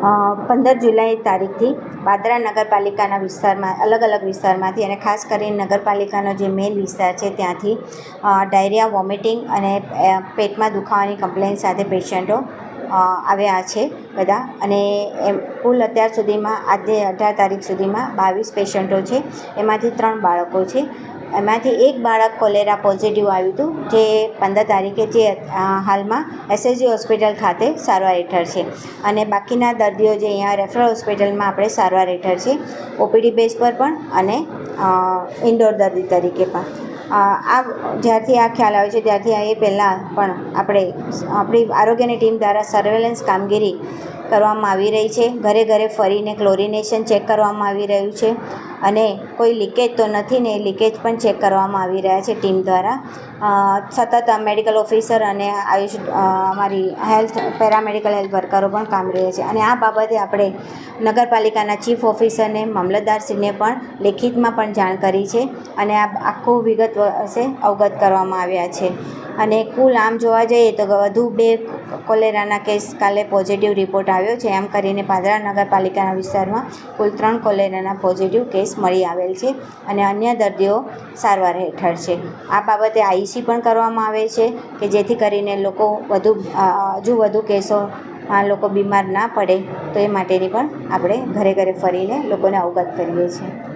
પંદર જુલાઈ તારીખથી પાદરા નગરપાલિકાના વિસ્તારમાં, અલગ અલગ વિસ્તારમાંથી અને ખાસ કરીને નગરપાલિકાનો જે મેઇન વિસ્તાર છે ત્યાંથી ડાયરિયા, વોમિટિંગ અને પેટમાં દુખાવાની કમ્પ્લેન સાથે પેશન્ટો આવ્યા છે બધા. અને એમ, કુલ અત્યાર સુધીમાં, આજે અઢાર તારીખ સુધીમાં બાવીસ પેશન્ટો છે. એમાંથી ત્રણ બાળકો છે. એમાંથી એક બાળક કોલેરા પોઝિટિવ આવ્યું હતું, જે પંદર તારીખે જે હાલમાં એસએસજી હોસ્પિટલ ખાતે સારવાર હેઠળ છે. અને બાકીના દર્દીઓ જે અહીંયા રેફરલ હોસ્પિટલમાં આપણે સારવાર હેઠળ છે. ઓપીડી બેઝ પર પણ અને ઇન્ડોર દર્દી તરીકે પણ. આ જ્યારથી આ ખ્યાલ આવે છે, ત્યારથી એ પહેલાં પણ આપણે, આપણી આરોગ્યની ટીમ દ્વારા સર્વેલન્સ કામગીરી કરવામાં આવી રહી છે. ઘરે ઘરે ફરીને ક્લોરિનેશન ચેક કરવામાં આવી રહ્યું છે અને કોઈ લીકેજ તો નથી ને લીકેજ પણ ચેક કરવામાં આવી રહ્યા છે ટીમ દ્વારા. સતત મેડિકલ ઓફિસર અને આયુષ અમારી હેલ્થ પેરામેડિકલ હેલ્થ વર્કરો પણ કામ રહ્યા છે. અને આ બાબતે આપણે નગરપાલિકાના ચીફ ઓફિસરને મામલતદારશ્રીને પણ લેખિતમાં પણ જાણ કરી છે અને આ આખું વિગત હશે અવગત કરવામાં આવ્યા છે. અને કુલ આમ જોવા જઈએ તો વધુ બે કોલેરાના કેસ કાલે પોઝિટિવ રિપોર્ટ આવ્યો છે. એમ કરીને પાદરા નગરપાલિકાના વિસ્તારમાં કુલ ત્રણ કોલેરાના પોઝિટિવ કેસ મળી આવેલ છે અને અન્ય દર્દીઓ સારવાર હેઠળ છે. આ બાબતે આઈસી પણ કરવામાં આવે છે કે જેથી કરીને લોકો વધુ હજુ વધુ કેસોમાં લોકો બીમાર ના પડે તો એ માટેની પણ આપણે ઘરે ઘરે ફરીને લોકોને અવગત કરીએ છીએ.